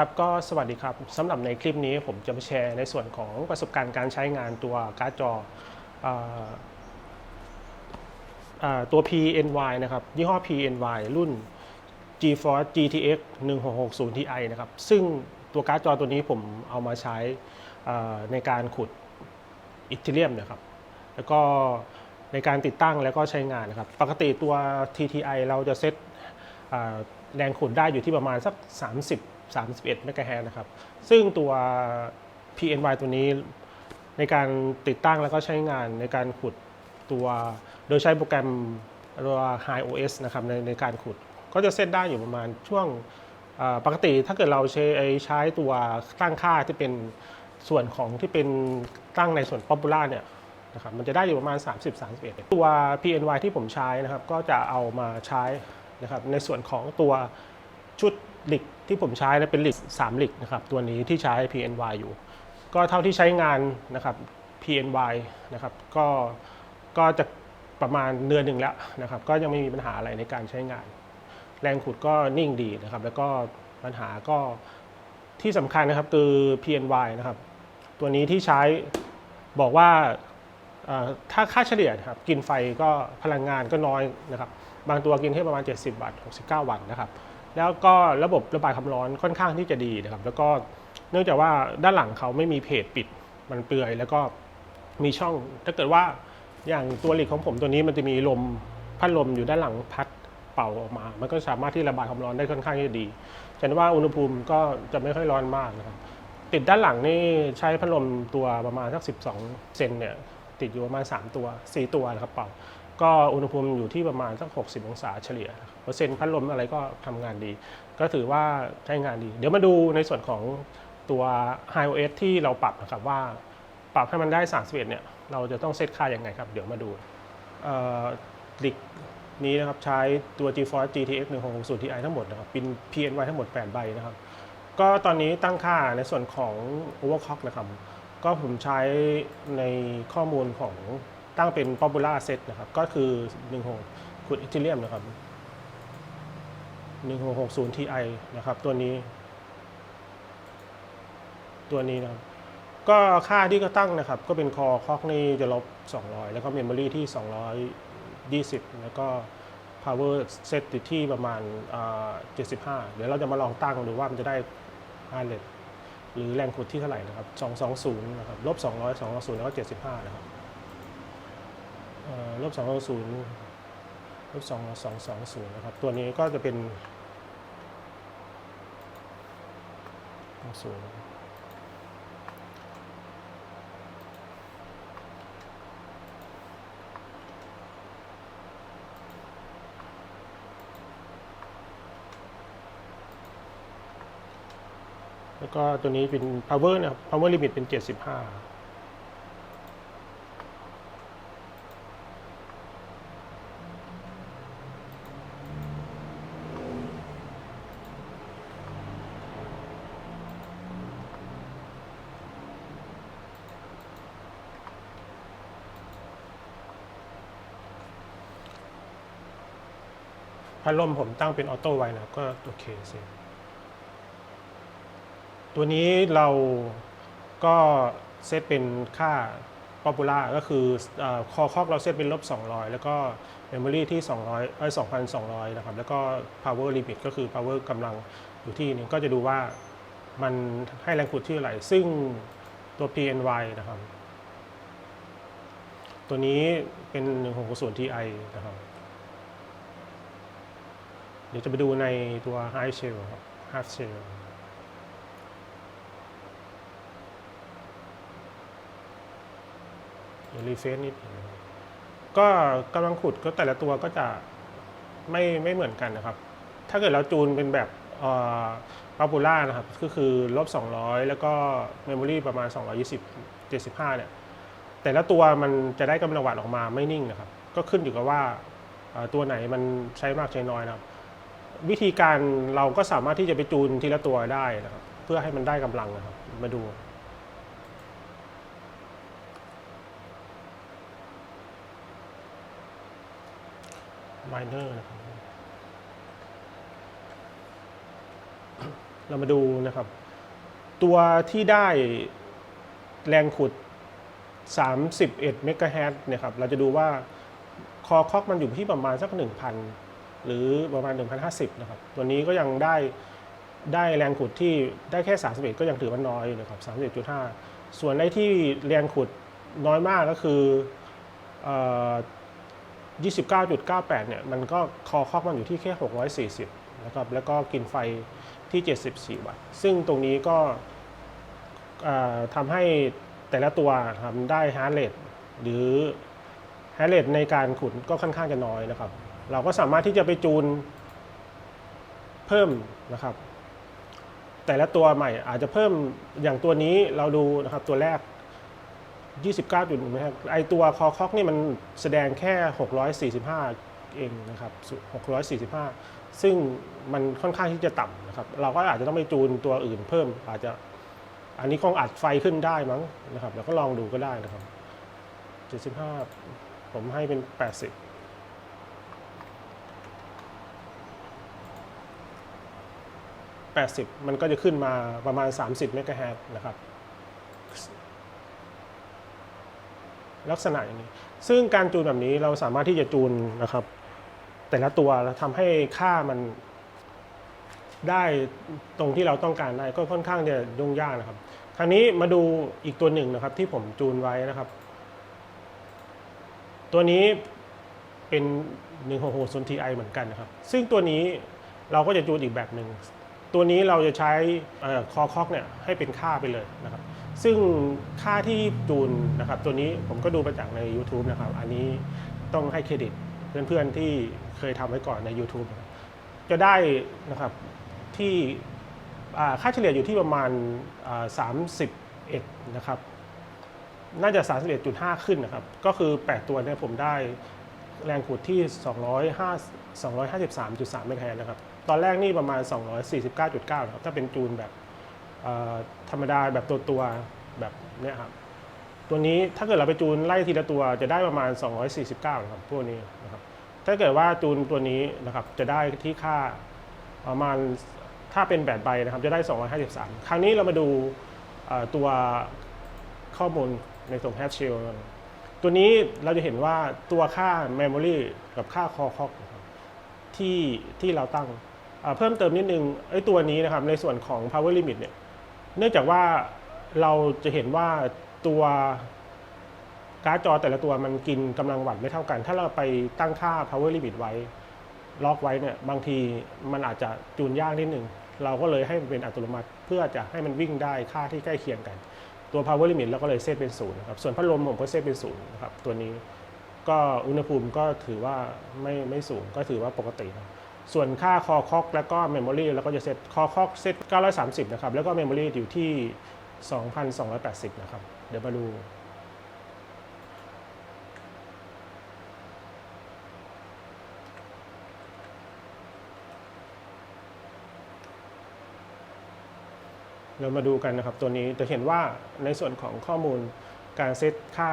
ครับก็สวัสดีครับสำหรับในคลิปนี้ผมจะมาแชร์ในส่วนของประสบการณ์การใช้งานตัวการ์ดจอตัว PNY นะครับ ยี่ห้อ PNY รุ่น GeForce GTX 1660 Ti นะครับ ซึ่งตัวการ์ดจอตัวนี้ผมเอามาใช้ในการขุดอิตาเลียมนะครับ แล้วก็ในการติดตั้งแล้วก็ใช้งานนะครับ ปกติตัว TTI เราจะเซตแรงขุดได้อยู่ที่ประมาณสัก 30 31เมกะเฮิรตซ์นะครับ ซึ่งตัว PNY ตัวนี้ในการติดตั้งแล้วก็ใช้งานในการขุดตัว โดยใช้โปรแกรมตัว High OS นะครับในในการขุด ก็จะเซตได้อยู่ประมาณช่วงปกติถ้าเกิดเราใช้ใช้ตัวตั้งค่าที่เป็นส่วนของที่เป็นตั้งในส่วน Popular เนี่ยนะครับมันจะได้อยู่ประมาณ 30 31 ตัว PNY ที่ผมใช้นะครับก็จะเอามาใช้นะครับในส่วนของตัวชุดหลิก ที่ผมใช้นะเป็นหลิก3ลิกนะครับตัวนี้ที่ใช้ PNY อยู่ ก็เท่าที่ใช้งานนะครับ PNY นะครับก็ก็จะประมาณเดือนหนึ่งแล้วนะครับ ก็ยังไม่มีปัญหาอะไรในการใช้งาน แรงขุดก็นิ่งดีนะครับ แล้วก็ปัญหาก็ที่สำคัญนะครับคือ PNY นะครับ ตัวนี้ที่ใช้บอกว่าถ้าค่าเฉลี่ยนะครับกินไฟก็พลังงานก็น้อยนะครับ บางตัวกินแค่ประมาณ 70 วัตต์69 วัตต์นะครับ แล้วก็ระบบระบายความร้อนค่อนข้างที่จะดีนะครับ แล้วก็เนื่องจากว่าด้านหลังเขาไม่มีเพจปิดมันเปลือย แล้วก็มีช่อง ถ้าเกิดว่าอย่างตัวหลีกของผมตัวนี้มันจะมีลมพัดลมอยู่ด้านหลังพัดเป่าออกมา มันก็สามารถที่ระบายความร้อนได้ค่อนข้างที่จะดีฉันว่าอุณหภูมิก็จะไม่ค่อยร้อนมากนะครับ ติดด้านหลังนี่ใช้พัดลมตัวประมาณสัก 12 เซนเนี่ยติดอยู่ประมาณ 3 ตัว 4 ตัวนะครับเป่า ก็อุณหภูมิอยู่ที่ประมาณสัก 60 องศาเฉลี่ยนะครับ เปอร์เซ็นต์พัดลมอะไรก็ทำงานดี ก็ถือว่าใช้งานดี เดี๋ยวมาดูในส่วนของตัว HiOS ที่เราปรับนะครับว่าปรับให้มันได้ 31 เนี่ย เราจะต้องเซตค่ายังไงครับ เดี๋ยวมาดูดิกนี้นะครับใช้ตัว GeForce GTX 1660 Ti ทั้งหมดนะครับเป็น PNY ทั้งหมด 8 ใบนะครับ ก็ตอนนี้ตั้งค่าในส่วนของ overclock นะครับ ก็ผมใช้ในข้อมูลของตั้งเป็น popular set นะครับ ก็คือ 16ขุด Ethereum นะครับ 1660 Ti นะครับ ตัวนี้ ตัวนี้นะครับ ก็ค่าที่ก็ตั้งนะครับ ก็เป็นคอคอกนี่จะลบ 200 แล้วก็เมมโมรีที่ 220 แล้วก็ power set ติดที่ประมาณ 75 เดี๋ยวเราจะมาลองตั้งดูว่ามันจะได้5เลทหรือแรงขุดที่เท่าไหร่นะครับ 220 นะครับ ลบ 200 220 แล้วก็ 75 นะครับ เอ่อลบ220ลบ2 220นะครับ ตัวนี้ก็จะเป็น20แล้วก็ตัวนี้เป็น power นะครับ power limit เป็น 75 พัดลมผมตั้งเป็นออโต้ไว้นะครับก็โอเคเสร็จตัวนี้เราก็เซตเป็นค่า popular ก็คือคอคอกเราเซตเป็นลบ 200 แล้วก็ memory ที่ 200เอ้ย2,200 นะครับ แล้วก็ power limit ก็คือ power กำลังอยู่ที่นึงก็จะดูว่ามันให้แรงขุดที่เท่าไหร่ ซึ่งตัว PNY นะครับ ตัวนี้เป็น 160 Ti นะครับ เดี๋ยวจะไปดูในตัว High Shell Half Shell เดี๋ยวรีเฟซนิดก็กำลังขุดก็แต่ละตัวก็จะไม่ไม่เหมือนกันนะครับ ถ้าเกิดเราจูนเป็นแบบปาปูล่านะครับ ก็คือลบ 200 แล้วก็เมมโมรีประมาณ 220 75 เนี่ย แต่ละตัวมันจะได้กำลังวัตต์ออกมาไม่นิ่งนะครับ ก็ขึ้นอยู่กับว่าตัวไหนมันใช้มากใช้น้อยนะครับ วิธีการเราก็สามารถที่จะไปจูนทีละตัวได้นะครับ เพื่อให้มันได้กำลังนะครับ มาดู miner นะครับเรามาดูนะครับ ตัวที่ได้แรงขุด 31 เมกะเฮิรตซ์เนี่ยครับ เราจะดูว่าคอคอกมันอยู่ที่ประมาณสัก 1,000 หรือประมาณ 1,050 นะครับ ตัวนี้ก็ยังได้ได้แรงขุดที่ได้แค่ 31 ก็ยังถือว่าน้อยอยู่นะครับ31.5 ส่วนในที่แรงขุดน้อยมากก็คือออ29.98 เนี่ย มันก็คอคอกมันอยู่ที่แค่ 640 นะครับแล้วก็กินไฟที่ 74 วัตต์ ซึ่งตรงนี้ก็ทำให้แต่ละตัวทำได้ฮาร์ดเรทหรือฮาร์ดเรทในการขุดก็ค่อนข้างจะน้อยนะครับ เราก็สามารถที่จะไปจูนเพิ่มนะครับ แต่ละตัวใหม่อาจจะเพิ่มอย่างตัวนี้เราดูนะครับตัวแรก 29จุดนะครับไอตัวคอคอกนี่มันแสดงแค่ 645 เองนะครับ 645 ซึ่งมันค่อนข้างที่จะต่ำนะครับ เราก็อาจจะต้องไปจูนตัวอื่นเพิ่มอาจจะอันนี้คงอัดไฟขึ้นได้มั้งนะครับเราก็ลองดูก็ได้นะครับ 75 ผมให้เป็น 80 80 มันก็จะขึ้นมาประมาณ 30เมกะเฮิรตนะครับ ลักษณะอย่างนี้ ซึ่งการจูนแบบนี้เราสามารถที่จะจูนนะครับ แต่ละตัวแล้วทำให้ค่ามันได้ตรงที่เราต้องการได้ก็ค่อนข้างจะยุ่งยากนะครับ คราวนี้มาดูอีกตัวหนึ่งนะครับ ที่ผมจูนไว้นะครับ ตัวนี้เป็น 1660 Ti เหมือนกันนะครับ ซึ่งตัวนี้เราก็จะจูนอีกแบบหนึ่ง ตัวนี้เราจะใช้คอคอกเนี่ยให้เป็นค่าไปเลยนะครับ ซึ่งค่าที่จูนนะครับ ตัวนี้ผมก็ดูมาจากใน YouTube นะครับ อันนี้ต้องให้เครดิตเพื่อนๆที่เคยทำไว้ก่อนใน YouTube นะครับจะได้นะครับที่ค่าเฉลี่ยอยู่ที่ประมาณ 31 นะครับ น่าจะ 31.5 ขึ้นนะครับ ก็คือ 8 ตัวเนี่ยผมได้แรงขุดที่ 205 253.3เมกะเฮิรตซ์นะครับ ตอนแรกนี่ประมาณ 249.9นะครับถ้าเป็นจูนแบบธรรมดาแบบตัวตัวแบบเนี้ยครับตัวนี้ถ้าเกิดเราไปจูนไล่ทีละตัวจะได้ประมาณ 249นะครับพวกนี้นะครับถ้าเกิดว่าจูนตัวนี้นะครับจะได้ที่ค่าประมาณถ้าเป็นแบบใบนะครับจะได้ 253 คราวนี้เรามาดูตัวข้อมูลในส่วนแฮชเชลตัวนี้เราจะเห็นว่าตัวค่า Memory กับค่า Core Clock นะครับที่ที่เราตั้ง เพิ่มเติมนิดนึงไอ้ตัวนี้นะครับในส่วนของ Power Limit เนี่ยเนื่องจากว่าเราจะเห็นว่าตัวการ์ดจอแต่ละตัวมันกินกำลังวัตต์ไม่เท่ากัน ถ้าเราไปตั้งค่า Power Limit ไว้ ล็อกไว้เนี่ยบางทีมันอาจจะจูนยากนิดนึง เราก็เลยให้มันเป็นอัตโนมัติ เพื่อจะให้มันวิ่งได้ค่าที่ใกล้เคียงกัน ตัว power limit เราก็เลยเซตเป็นศูนย์นะครับส่วนพัดลมผมก็เซตเป็นศูนย์นะครับตัวนี้ก็อุณหภูมิก็ถือว่าไม่ไม่สูงก็ถือว่าปกตินะ ส่วนค่าคอคอกแล้วก็เมมโมรีเราก็จะเซตคอคอกเซต930 นะครับ แล้วก็เมมโมรีอยู่ที่ 2,280 นะครับ เดี๋ยวมาดูเรามาดูกันนะครับ ตัวนี้จะเห็นว่าในส่วนของข้อมูลการเซตค่า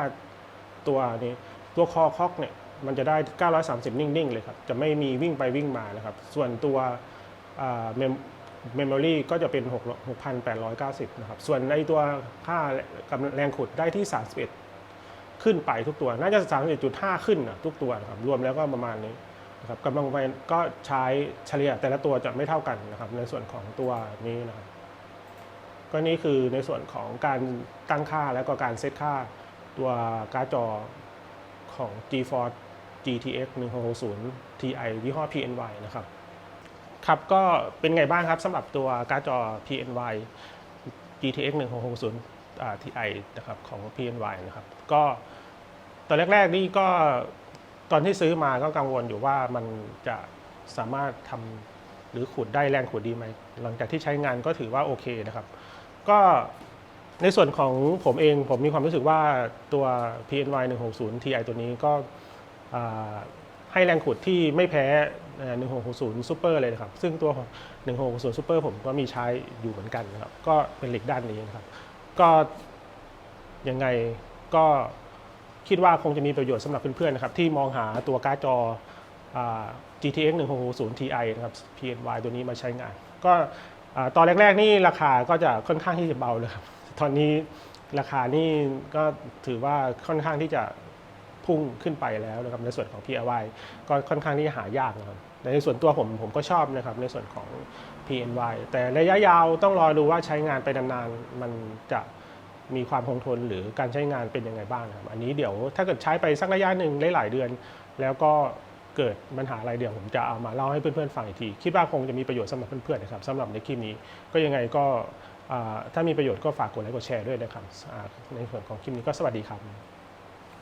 ตัวนี้ตัวคอคอกเนี่ยมันจะได้ 930 นิ่ง ๆ เลยครับ จะไม่มีวิ่งไปวิ่งมานะครับ ส่วนตัวเมมโมรีก็จะเป็น 6,890 นะครับ ส่วนในตัวค่ากำลังแรงขุดได้ที่ 31 ขึ้นไปทุกตัว น่าจะ 31.5 ขึ้นนะทุกตัวนะครับ รวมแล้วก็ประมาณนี้นะครับกำลังไฟก็ใช้เฉลี่ยแต่ละตัวจะไม่เท่ากันนะครับ ในส่วนของตัวนี้นะครับ ก็นี่คือในส่วนของการตั้งค่าแล้วก็การเซตค่าตัวการ์ดจอ ของ GeForce GTX 1660 Ti ยี่ห้อ PNY นะครับ ครับก็เป็นไงบ้างครับสำหรับตัวการ์ดจอ PNY GTX 1660 Ti นะครับของ PNY นะครับ ก็ตอนแรกๆนี่ก็ตอนที่ซื้อมาก็กังวลอยู่ว่ามันจะสามารถทำหรือขุดได้แรงขุดดีไหม หลังจากที่ใช้งานก็ถือว่าโอเคนะครับ ก็ ในส่วนของผมเองผมมีความรู้สึกว่าตัว PNY 160 Ti ตัวนี้ก็ให้แรงขุดที่ไม่แพ้เอ่อ1660 Super เลยนะครับ ซึ่งตัว 1660 Super ผมก็มีใช้อยู่เหมือนกันนะครับ ก็เป็นเหล็กด้านนี้นะครับ ก็ยังไงก็คิดว่าคงจะมีประโยชน์สำหรับเพื่อนๆนะครับ ที่มองหาตัวการ์ดจออ่า GTX 1660 Ti นะครับ PNY ตัวนี้มาใช้งาน ก็อตอนแรกๆนี่ราคาก็จะค่อนข้างที่จะเบาเลยครับ ตอนนี้ราคานี่ก็ถือว่าค่อนข้างที่จะพุ่งขึ้นไปแล้วนะครับในส่วนของ PRY ก็ค่อนข้างที่จะหายากนะครับในส่วนตัวผมผมก็ชอบนะครับในส่วนของ PNY แต่ระยะยาวต้องรอดูว่าใช้งานไปนานๆมันจะมีความคงทนหรือการใช้งานเป็นยังไงบ้างครับอันนี้เดี๋ยวถ้าเกิดใช้ไปสักระยะหนึ่งหลายๆเดือน แล้วก็เกิดปัญหาอะไรเดี๋ยวผมจะเอามาเล่าให้เพื่อนๆฟังอีกที คิดว่าคงจะมีประโยชน์สำหรับเพื่อนๆนะครับสำหรับในคลิปนี้ก็ยังไงก็ ถ้ามีประโยชน์ก็ฝากกดไลค์กดแชร์ด้วยนะครับในส่วนของคลิปนี้ก็สวัสดีครับ